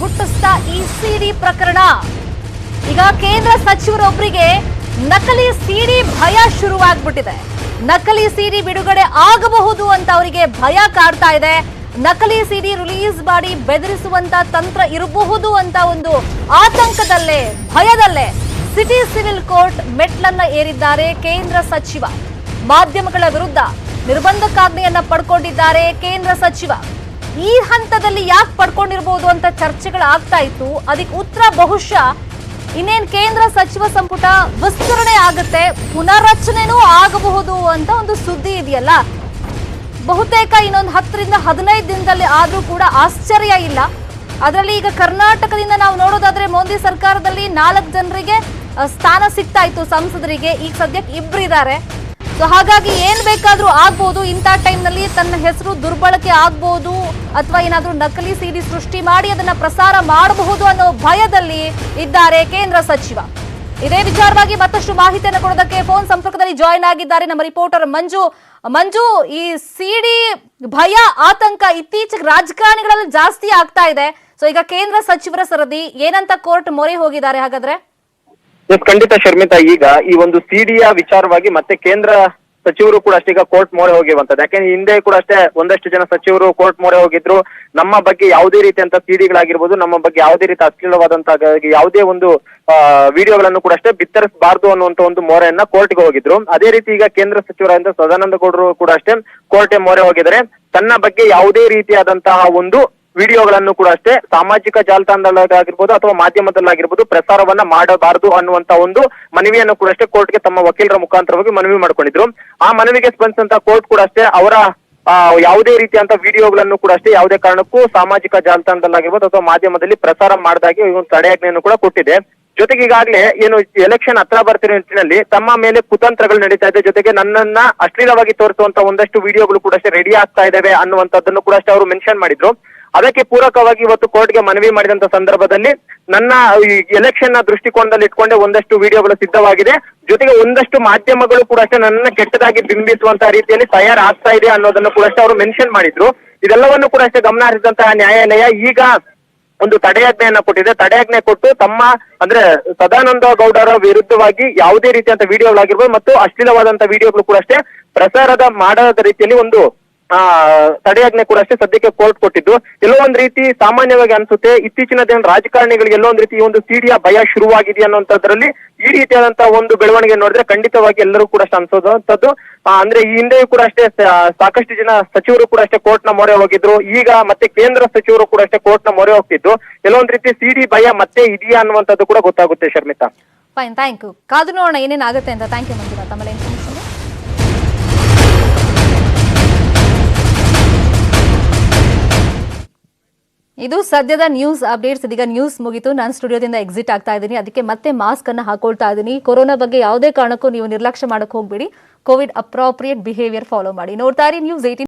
ಹುಟ್ಟಿಸ್ತಾ ಈ ಸಿಡಿ ಪ್ರಕರಣ. ಈಗ ಕೇಂದ್ರ ಸಚಿವರೊಬ್ಬರಿಗೆ ನಕಲಿ ಸಿಡಿ ಭಯ ಶುರುವಾಗ್ಬಿಟ್ಟಿದೆ. ನಕಲಿ ಸಿಡಿ ಬಿಡುಗಡೆ ಆಗಬಹುದು ಅಂತ ಅವರಿಗೆ ಭಯ ಕಾಡ್ತಾ ಇದೆ. ನಕಲಿ ಸಿಡಿ ರಿಲೀಸ್ ಮಾಡಿ ಬೆದರಿಸುವಂತ ತಂತ್ರ ಇರಬಹುದು ಅಂತ ಒಂದು ಆತಂಕದಲ್ಲೇ, ಭಯದಲ್ಲೇ ಸಿಟಿ ಸಿವಿಲ್ ಕೋರ್ಟ್ ಮೆಟ್ಲನ್ನ ಏರಿದ್ದಾರೆ ಕೇಂದ್ರ ಸಚಿವ. ಮಾಧ್ಯಮಗಳ ವಿರುದ್ಧ ನಿರ್ಬಂಧಕಾಜ್ಞೆಯನ್ನ ಪಡ್ಕೊಂಡಿದ್ದಾರೆ ಕೇಂದ್ರ ಸಚಿವ. ಈ ಹಂತದಲ್ಲಿ ಯಾಕೆ ಪಡ್ಕೊಂಡಿರ್ಬೋದು ಅಂತ ಚರ್ಚೆಗಳಾಗ್ತಾ ಇತ್ತು ಅದಕ್ಕೆ ಉತ್ತರ ಬಹುಶಃ ಇನ್ನೇನ್ ಕೇಂದ್ರ ಸಚಿವ ಸಂಪುಟ ವಿಸ್ತರಣೆ ಆಗುತ್ತೆ, ಪುನರ್ರಚನೆನೂ ಆಗಬಹುದು ಅಂತ ಒಂದು ಸುದ್ದಿ ಇದೆಯಲ್ಲ. ಬಹುತೇಕ ಇನ್ನೊಂದು ಹತ್ತರಿಂದ ಹದಿನೈದು ದಿನದಲ್ಲಿ ಆದ್ರೂ ಕೂಡ ಆಶ್ಚರ್ಯ ಇಲ್ಲ. ಅದರಲ್ಲಿ ಈಗ ಕರ್ನಾಟಕದಿಂದ ನಾವು ನೋಡೋದಾದ್ರೆ ಮೋದಿ ಸರ್ಕಾರದಲ್ಲಿ ನಾಲ್ಕು ಜನರಿಗೆ ಸ್ಥಾನ ಸಿಗ್ತಾ ಇತ್ತು ಸಂಸದರಿಗೆ. ಈಗ ಸದ್ಯಕ್ಕೆ ಇಬ್ರು ಇದ್ದಾರೆ ಸೊ ಹಾಗಾಗಿ ಏನ್ ಬೇಕಾದ್ರೂ ಆಗ್ಬೋದು. ಇಂಥ ಟೈಮ್ನಲ್ಲಿ ತನ್ನ ಹೆಸರು ದುರ್ಬಳಕೆ ಆಗ್ಬೋದು ಅಥವಾ ಏನಾದ್ರೂ ನಕಲಿ ಸಿಡಿ ಸೃಷ್ಟಿ ಮಾಡಿ ಅದನ್ನ ಪ್ರಸಾರ ಮಾಡಬಹುದು ಅನ್ನೋ ಭಯದಲ್ಲಿ ಇದ್ದಾರೆ ಕೇಂದ್ರ ಸಚಿವ. ಇದೇ ವಿಚಾರವಾಗಿ ಮತ್ತಷ್ಟು ಮಾಹಿತಿಯನ್ನು ಕೊಡೋದಕ್ಕೆ ಫೋನ್ ಸಂಪರ್ಕದಲ್ಲಿ ಜಾಯಿನ್ ಆಗಿದ್ದಾರೆ ನಮ್ಮ ರಿಪೋರ್ಟರ್ ಮಂಜು. ಮಂಜು, ಈ ಸಿಡಿ ಭಯ, ಆತಂಕ ಇತ್ತೀಚೆಗೆ ರಾಜಕಾರಣಿಗಳಲ್ಲಿ ಜಾಸ್ತಿ ಆಗ್ತಾ ಇದೆ. ಸೊ ಈಗ ಕೇಂದ್ರ ಸಚಿವರ ಸರದಿ, ಏನಂತ ಕೋರ್ಟ್ ಮೊರೆ ಹೋಗಿದ್ದಾರೆ ಹಾಗಾದ್ರೆ? ಎಸ್ ಖಂಡಿತ ಶರ್ಮಿತಾ, ಈಗ ಈ ಒಂದು ಸಿಡಿಯ ವಿಚಾರವಾಗಿ ಮತ್ತೆ ಕೇಂದ್ರ ಸಚಿವರು ಕೂಡ ಅಷ್ಟೀಗ ಕೋರ್ಟ್ ಮೊರೆ ಹೋಗಿರುವಂತದ್ದು ಯಾಕೆಂದ್ರೆ ಹಿಂದೆ ಕೂಡ ಅಷ್ಟೇ ಒಂದಷ್ಟು ಜನ ಸಚಿವರು ಕೋರ್ಟ್ ಮೊರೆ ಹೋಗಿದ್ರು. ನಮ್ಮ ಬಗ್ಗೆ ಯಾವುದೇ ರೀತಿಯಂತ ಸಿಡಿಗಳಾಗಿರ್ಬೋದು ನಮ್ಮ ಬಗ್ಗೆ ಯಾವುದೇ ರೀತಿ ಅಶ್ಲೀಲವಾದಂತಹ ಯಾವುದೇ ಒಂದು ವಿಡಿಯೋಗಳನ್ನು ಕೂಡ ಅಷ್ಟೇ ಬಿತ್ತರಿಸಬಾರ್ದು ಅನ್ನುವಂತ ಒಂದು ಮೊರೆಯನ್ನ ಕೋರ್ಟ್ಗೆ ಹೋಗಿದ್ರು. ಅದೇ ರೀತಿ ಈಗ ಕೇಂದ್ರ ಸಚಿವರಾದಂತಹ ಸದಾನಂದ ಗೌಡರು ಕೂಡ ಅಷ್ಟೇ ಕೋರ್ಟ್ಗೆ ಮೊರೆ ಹೋಗಿದ್ದಾರೆ. ತನ್ನ ಬಗ್ಗೆ ಯಾವುದೇ ರೀತಿಯಾದಂತಹ ಒಂದು ವಿಡಿಯೋಗಳನ್ನು ಕೂಡ ಅಷ್ಟೇ ಸಾಮಾಜಿಕ ಜಾಲತಾಣದಲ್ಲಾಗಿರ್ಬೋದು ಅಥವಾ ಮಾಧ್ಯಮದಲ್ಲಾಗಿರ್ಬೋದು ಪ್ರಸಾರವನ್ನ ಮಾಡಬಾರದು ಅನ್ನುವಂತ ಒಂದು ಮನವಿಯನ್ನು ಕೂಡ ಅಷ್ಟೇ ಕೋರ್ಟ್ಗೆ ತಮ್ಮ ವಕೀಲರ ಮುಖಾಂತರವಾಗಿ ಮನವಿ ಮಾಡ್ಕೊಂಡಿದ್ರು. ಆ ಮನವಿಗೆ ಸ್ಪಂದಿಸಿದಂತ ಕೋರ್ಟ್ ಕೂಡ ಅಷ್ಟೇ ಅವರ ಯಾವುದೇ ರೀತಿಯಂತ ವಿಡಿಯೋಗಳನ್ನು ಕೂಡ ಅಷ್ಟೇ ಯಾವುದೇ ಕಾರಣಕ್ಕೂ ಸಾಮಾಜಿಕ ಜಾಲತಾಣದಲ್ಲಾಗಿರ್ಬೋದು ಅಥವಾ ಮಾಧ್ಯಮದಲ್ಲಿ ಪ್ರಸಾರ ಮಾಡದಾಗಿ ಒಂದು ತಡೆಯಾಜ್ಞೆಯನ್ನು ಕೂಡ ಕೊಟ್ಟಿದೆ. ಜೊತೆಗೆ ಈಗಾಗಲೇ ಏನು ಎಲೆಕ್ಷನ್ ಹತ್ರ ಬರ್ತಿರೋ ನಿಟ್ಟಿನಲ್ಲಿ ತಮ್ಮ ಮೇಲೆ ಕುತಂತ್ರಗಳು ನಡೀತಾ ಇದೆ. ಜೊತೆಗೆ ನನ್ನನ್ನ ಅಶ್ಲೀಲವಾಗಿ ತೋರಿಸುವಂತ ಒಂದಷ್ಟು ವಿಡಿಯೋಗಳು ಕೂಡ ಅಷ್ಟೇ ರೆಡಿ ಆಗ್ತಾ ಇದಾವೆ ಅನ್ನುವಂಥದ್ದನ್ನು ಕೂಡ ಅಷ್ಟೇ ಅವರು ಮೆನ್ಷನ್ ಮಾಡಿದ್ರು. ಅದಕ್ಕೆ ಪೂರಕವಾಗಿ ಇವತ್ತು ಕೋರ್ಟ್ಗೆ ಮನವಿ ಮಾಡಿದಂತ ಸಂದರ್ಭದಲ್ಲಿ ನನ್ನ ಎಲೆಕ್ಷನ್ನ ದೃಷ್ಟಿಕೋನದಲ್ಲಿ ಇಟ್ಕೊಂಡೆ ಒಂದಷ್ಟು ವಿಡಿಯೋಗಳು ಸಿದ್ಧವಾಗಿದೆ. ಜೊತೆಗೆ ಒಂದಷ್ಟು ಮಾಧ್ಯಮಗಳು ಕೂಡ ಅಷ್ಟೇ ನನ್ನ ಕೆಟ್ಟದಾಗಿ ಬಿಂಬಿಸುವಂತ ರೀತಿಯಲ್ಲಿ ತಯಾರಾಗ್ತಾ ಇದೆ ಅನ್ನೋದನ್ನು ಕೂಡ ಅಷ್ಟೇ ಅವರು ಮೆನ್ಷನ್ ಮಾಡಿದ್ರು. ಇದೆಲ್ಲವನ್ನು ಕೂಡ ಅಷ್ಟೇ ಗಮನ ಹರಿಸಿದಂತಹ ನ್ಯಾಯಾಲಯ ಈಗ ಒಂದು ತಡೆಯಾಜ್ಞೆಯನ್ನ ಕೊಟ್ಟಿದೆ. ತಡೆಯಾಜ್ಞೆ ಕೊಟ್ಟು ತಮ್ಮ ಅಂದ್ರೆ ಸದಾನಂದ ಗೌಡರ ವಿರುದ್ಧವಾಗಿ ಯಾವುದೇ ರೀತಿಯಂತ ವಿಡಿಯೋಗಳಾಗಿರ್ಬೋದು ಮತ್ತು ಅಶ್ಲೀಲವಾದಂತ ವಿಡಿಯೋಗಳು ಕೂಡ ಅಷ್ಟೇ ಪ್ರಸಾರದ ಮಾಡದ ರೀತಿಯಲ್ಲಿ ಒಂದು ತಡೆಯಾಜ್ಞೆ ಕೂಡ ಅಷ್ಟೇ ಸದ್ಯಕ್ಕೆ ಕೋರ್ಟ್ ಕೊಟ್ಟಿದ್ದು. ಎಲ್ಲೋ ಒಂದ್ ರೀತಿ ಸಾಮಾನ್ಯವಾಗಿ ಅನ್ಸುತ್ತೆ ಇತ್ತೀಚಿನ ದಿನ ರಾಜಕಾರಣಿಗಳಿಗೆ ಎಲ್ಲೋ ಒಂದ್ ರೀತಿ ಈ ಒಂದು ಸಿಡಿಯ ಭಯ ಶುರುವಾಗಿದೆ ಅನ್ನೋಂಥದ್ರಲ್ಲಿ ಈ ರೀತಿಯಾದಂತಹ ಒಂದು ಬೆಳವಣಿಗೆ ನೋಡಿದ್ರೆ ಖಂಡಿತವಾಗಿ ಎಲ್ಲರೂ ಕೂಡ ಅಷ್ಟೇ ಅನ್ಸೋದಂಥದ್ದು. ಆ, ಅಂದ್ರೆ ಈ ಹಿಂದೆಯೂ ಕೂಡ ಅಷ್ಟೇ ಸಾಕಷ್ಟು ಜನ ಸಚಿವರು ಕೂಡ ಅಷ್ಟೇ ಕೋರ್ಟ್ನ ಮೊರೆ ಹೋಗಿದ್ರು. ಈಗ ಮತ್ತೆ ಕೇಂದ್ರ ಸಚಿವರು ಕೂಡ ಅಷ್ಟೇ ಕೋರ್ಟ್ನ ಮೊರೆ ಹೋಗ್ತಿದ್ದು. ಕೆಲವೊಂದ್ ರೀತಿ ಸಿಡಿ ಭಯ ಮತ್ತೆ ಇದೆಯಾ ಅನ್ನುವಂಥದ್ದು ಕೂಡ ಗೊತ್ತಾಗುತ್ತೆ ಶರ್ಮಿತಾ. ಫೈನ್ ಥ್ಯಾಂಕ್ ಯು ಕಾದು ನೋಡೋಣ ಏನೇನಾಗುತ್ತೆ ಅಂತ. Thank you Manjunath. ಆಮೇಲೆ ಇದು ಸದ್ಯದ ನ್ಯೂಸ್ ಅಪ್ಡೇಟ್ಸ್ ಇದೀಗ ನ್ಯೂಸ್ ಮುಗಿತು. ನಾನು ಸ್ಟುಡಿಯೋದಿಂದ ಎಕ್ಸಿಟ್ ಆಗ್ತಾ ಇದ್ದೀನಿ. ಅದಕ್ಕೆ ಮತ್ತೆ ಮಾಸ್ಕ್ ಅನ್ನು ಹಾಕೊಳ್ತಾ ಇದ್ದೀನಿ. ಕೊರೋನಾ ಬಗ್ಗೆ ಯಾವುದೇ ಕಾರಣಕ್ಕೂ ನೀವು ನಿರ್ಲಕ್ಷ್ಯ ಮಾಡಕ್ಕೆ ಹೋಗ್ಬೇಡಿ. ಕೋವಿಡ್ ಅಪ್ರಾಪ್ರಿಯೇಟ್ ಬಿಹೇವಿಯರ್ ಫಾಲೋ ಮಾಡಿ. ನೋಡ್ತಾ ನ್ಯೂಸ್ ಏಟೀನ್